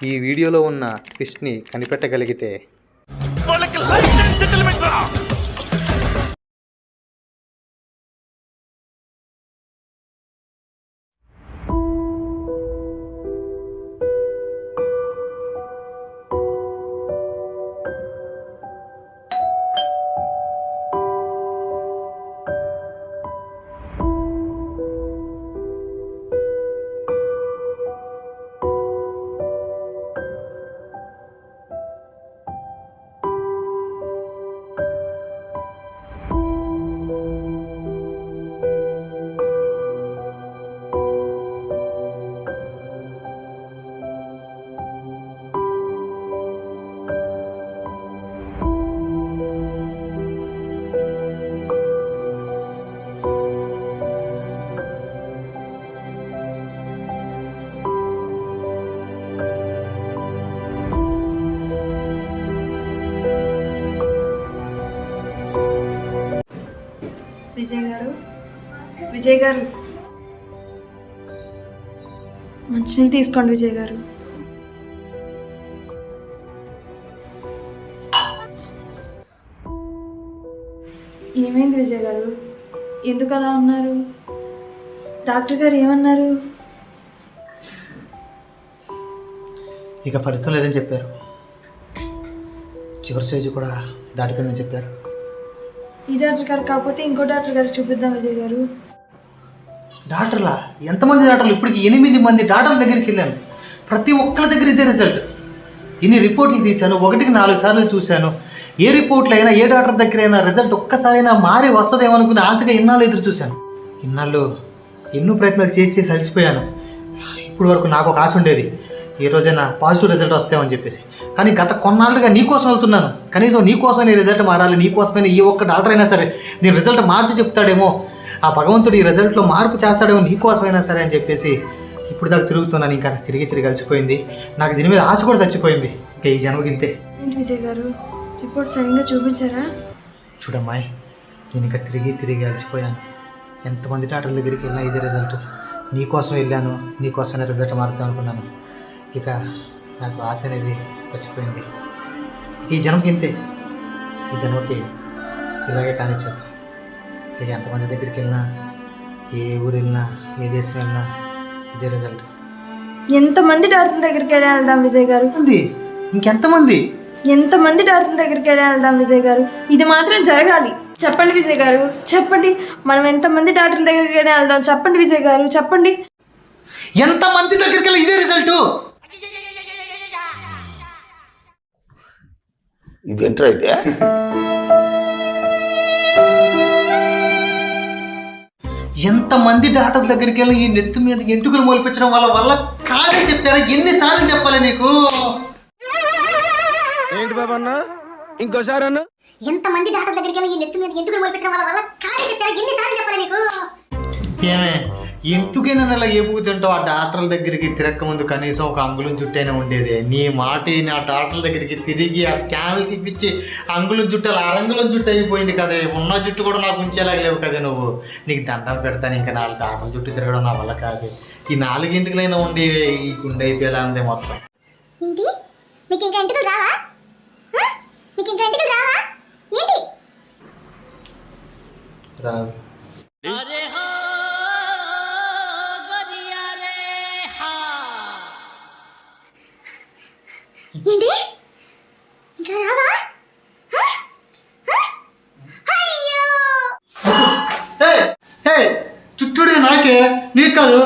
ఈ వీడియోలో ఉన్న ట్విస్ట్ని కనిపెట్టగలిగితే వాళ్ళకి లైఫ్ టైం సెటిల్మెంట్ విజయ్ గారు? విజయ్ గారు. మంచినీళ్ళు తీసుకోండి విజయ్ గారు. ఏమైంది విజయ్ గారు? ఎందుకు అలా ఉన్నారు? డాక్టర్ గారు ఏమన్నారు? ఇక ఫలితం లేదని చెప్పారు. చివరి స్టేజ్ కూడా దాటిపోయిందని చెప్పారు. ఈ డాక్టర్ గారు కాకపోతే ఇంకో డాక్టర్ గారు చూపిద్దాం విజయ్ గారు. డాక్టర్లా? ఎంతమంది డాక్టర్లు? ఇప్పటికి ఎనిమిది మంది డాక్టర్ల దగ్గరికి వెళ్ళాను. ప్రతి ఒక్కరి దగ్గర ఇదే రిజల్ట్. ఇన్ని రిపోర్ట్లు తీశాను? ఒకటికి నాలుగు సార్లు చూశాను. ఏ రిపోర్ట్లు అయినా ఏ డాక్టర్ దగ్గర అయినా రిజల్ట్ ఒక్కసారైనా మారి వస్తుందేమో అనుకుని ఆశగా ఇన్నాళ్ళు ఎదురు చూశాను. ఇన్నాళ్ళు ఎన్నో ప్రయత్నాలు చేసి చేసి అలసిపోయాను. ఇప్పుడు వరకు నాకు ఒక ఆశ ఉండేది. ఈ రోజైనా పాజిటివ్ రిజల్ట్ వస్తాయని చెప్పేసి. కానీ గత కొన్నాళ్ళుగా నీ కోసం వెళ్తున్నాను. కనీసం నీ కోసమే నీ రిజల్ట్ మారాలి నీ కోసమైనా ఈ ఒక్క డాక్టర్ అయినా సరే నీ రిజల్ట్ మార్చి చెప్తాడేమో. ఆ భగవంతుడు ఈ రిజల్ట్లో మార్పు చేస్తాడేమో నీ కోసమైనా సరే అని చెప్పేసి ఇప్పుడు దాకా తిరుగుతున్నాను. ఇంకా తిరిగి తిరిగి అలసిపోయింది. నాకు దీని మీద ఆశ కూడా చచ్చిపోయింది. ఇంకా ఈ జన్మకి ఇంతే. ఏంటి విజయ్ గారు? రిపోర్ట్ సరిగ్గా చూపించారా? చూడమ్మాయి నేను ఇంకా తిరిగి తిరిగి అలసిపోయాను. ఎంతమంది డాక్టర్ల దగ్గరికి వెళ్ళినా ఇదే రిజల్ట్. నీకోసం వెళ్ళాను నీకోసమే రిజల్ట్ మారుతాను అనుకున్నాను. ఇక నాకు ఆశ అనేది చచ్చిపోయింది. ఈ జన్మకి ఇంతే. ఈ జన్మకి ఇలాగే కానిచ్చేద్దాం ఇక ఎంతమంది దగ్గరికి వెళ్ళినా ఏ ఊరు వెళ్ళినా ఏ దేశం వెళ్ళినా ఇదే రిజల్ట్ ఎంతమంది డాక్టర్ల దగ్గరికి వెళ్ళి వెళ్దాం విజయ్ గారు? ఉంది ఇంకెంతమంది? ఎంతమంది డాక్టర్ల దగ్గరికి వెళ్ళి వెళ్దాం విజయ్ గారు? ఇది మాత్రం జరగాలి. చెప్పండి విజయ్ గారు. చెప్పండి. మనం ఎంతమంది డాక్టర్ల దగ్గరికి వెళ్ళి వెళ్దాం? చెప్పండి విజయ్ గారు. చెప్పండి. ఎంతమంది దగ్గరికి వెళ్ళి ఇదే రిజల్ట్ ఇదేంట్రా అయితే? ఎంతమంది డాక్టర్ దగ్గరికి వెళ్ళి ఈ నెత్తి మీద ఎంటుకలు మొలిపించడం వల్ల వల్ల కాదని చెప్పారా? ఎన్నిసార్లు చెప్పాలి నీకు? ఏంటి బాబా అన్న? ఇంకోసారి అన్న? ఎంతమంది డాక్టర్ దగ్గరికి వెళ్ళి ఈ నెత్తి మీద ఎంటుకలు మొలిపించడం వల్ల వల్ల కాదు చెప్పారు? ఎన్నిసార్లు చెప్పాలి నీకు? ఏమే ఎందుకైనా నెల ఏపుకుతుంటావు ఆ డాక్టర్ల దగ్గరికి తిరక్క ముందు కనీసం ఒక అంగుళం జుట్టైనా ఉండేది. నీ మాట ఆ డాక్టర్ల దగ్గరికి తిరిగి ఆ స్కాన్లు తీపిచ్చి అంగుళం జుట్టు అలా అరంగుళం జుట్టు అయిపోయింది కదే. ఉన్న జుట్టు కూడా నాకు ఉంచేలాగా లేవు కదే నువ్వు. నీకు దండం పెడతాను ఇంకా నాలుగు డాక్టర్ల జుట్టు తిరగడం నా వల్ల కాదు. ఈ నాలుగింటికలైనా ఉండేవి ఈ గుండె అయిపోయేలా ఉంది మొత్తం. ఏంటి? మీకు ఇంకా ఎంటుకలు రావా? ఆ? మీకు ఇంకా ఎంటుకలు రావా? ఏంటి? రావు ఏంటి? ఇంకా రావా? ఆ? అయ్యో! హే నాకే నీకు కాదు.